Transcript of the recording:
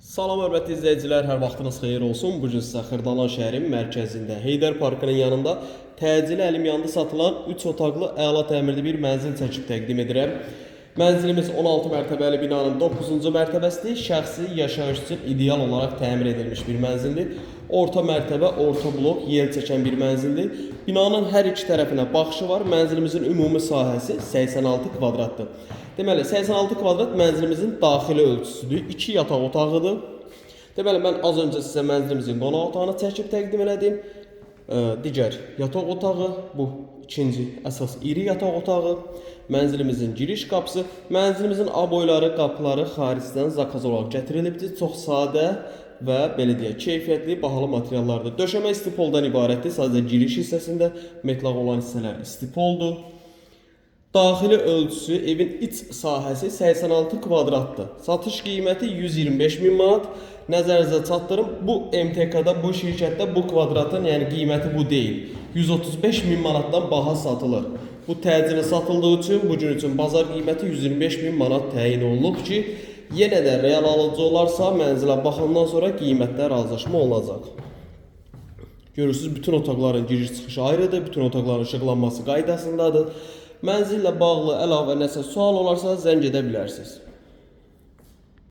Salam hörmətli izləyicilər, hər vaxtınız xeyir olsun. Bu gün sizə Xırdalan şəhərinin mərkəzində Heydər Parkının yanında təcili əlim yanında satılan 3 otaqlı əla təmirli bir mənzil çəkib təqdim edirəm. Mənzilimiz 16 mərtəbəli binanın 9-cu mərtəbəsidir. Şəxsi yaşayış üçün ideal olaraq təmir edilmiş bir mənzildir. Orta mərtəbə, orta blok, yel çəkən bir mənzildir. Binanın hər iki tərəfinə baxışı var. Mənzilimizin ümumi sahəsi 86 kvadratdır. Deməli, 86 kvadrat mənzilimizin daxili ölçüsüdür. 2 yataq otağıdır. Deməli, mən az öncə sizə mənzilimizin qonaq otağını çəkib təqdim elədim. Digər yataq otağı, bu ikinci əsas iri yataq otağı, mənzilimizin giriş qapısı, mənzilimizin aboyları, qapıları xaricdən zakaz olaraq gətirilibdir. Çox sadə və belə deyək, keyfiyyətli, bahalı materiallardır. Döşəmə istipoldan ibarətdir. Sadəcə giriş hissəsində metlaq olan hissələr istipoldur. Daxili ölçüsü evin iç sahəsi 86 kvadratdır. Satış qiyməti 125 min manat. Nəzərinizə çatdırım, bu MTK-da, bu şirkətdə bu kvadratın, yəni qiyməti bu deyil. 135 min manatdan baha satılır. Bu təcili satıldığı üçün bu gün üçün bazar qiyməti 125 min manat təyin olunub ki, yenə də real alıcı olarsa mənzilə baxandan sonra qiymətdə razılaşma olacaq. Görürsüz, bütün otaqların giriş çıxışı ayrıdır, bütün otaqların işıqlanması qaydasındadır. Mənzillə bağlı əlavə nəsə sual olarsa zəng edə bilərsiniz.